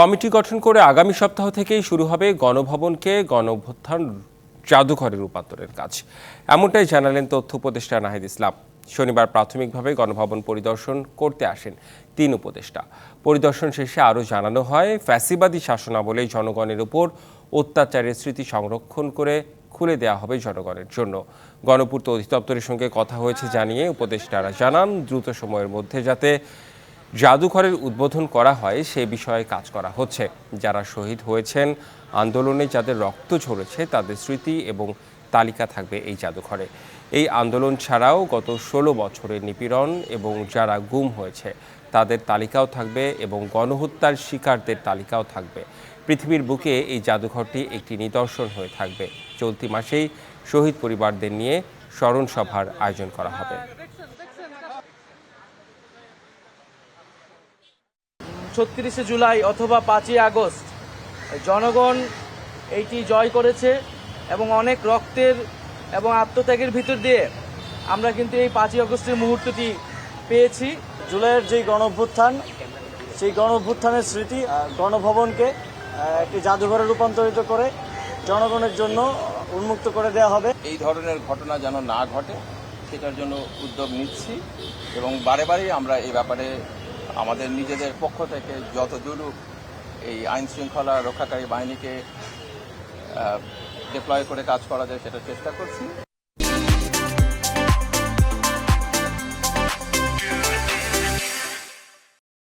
Committee গঠন করে আগামী সপ্তাহ থেকেই শুরু হবে গণভবনকে গণঅভ্যুত্থান জাদুঘরে রূপান্তরের কাজ। এমনটাই জানালেন তথ্য উপদেষ্টা নাহিদ ইসলাম। শনিবার প্রাথমিকভাবে গণভবন পরিদর্শন করতে আসেন তিন উপদেষ্টা। পরিদর্শন শেষে আরও জানানো হয়, ফ্যাসিবাদী শাসনাবলে জনগণের উপর অত্যাচারের স্মৃতি সংরক্ষণ করে খুলে দেওয়া হবে জনগণের জন্য। গণপূর্ত অধিদপ্তরের সঙ্গে কথা হয়েছে জানিয়ে উপদেষ্টারা জানান, দ্রুত সময়ের মধ্যে যাতে জাদুঘরের উদ্বোধন করা হয়, সে বিষয়ে কাজ করা হচ্ছে। যারা শহীদ হয়েছেন, আন্দোলনে যাদের রক্ত ঝরেছে, তাদের স্মৃতি এবং তালিকা থাকবে এই জাদুঘরে। এই আন্দোলন ছাড়াও গত ষোলো বছরের নিপীড়ন এবং যারা গুম হয়েছে, তাদের তালিকাও থাকবে এবং গণহত্যার শিকারদের তালিকাও থাকবে। পৃথিবীর বুকে এই জাদুঘরটি একটি নিদর্শন হয়ে থাকবে। চলতি মাসেই শহীদ পরিবারদের নিয়ে স্মরণ সভার আয়োজন করা হবে। ছত্রিশে জুলাই অথবা পাঁচই আগস্ট। জনগণ এইটি জয় করেছে এবং অনেক রক্তের এবং আত্মত্যাগের ভিতর দিয়ে আমরা কিন্তু এই পাঁচই আগস্টের মুহূর্তটি পেয়েছি। জুলাইয়ের যেই গণ অভ্যুত্থান সেই গণ অভ্যুত্থানের স্মৃতি গণভবনকে একটি জাদুঘরে রূপান্তরিত করে জনগণের জন্য উন্মুক্ত করে দেওয়া হবে। এই ধরনের ঘটনা যেন না ঘটে, সেটার জন্য উদ্যোগ নিচ্ছি এবং বারে বারেই আমরা এই ব্যাপারে আমাদের নিজেদের পক্ষ থেকে যত দূর এই আইন শৃঙ্খলা রক্ষাকারী বাহিনীকে ডিপ্লয় করে কাজ করা যায় সেটা চেষ্টা করছি।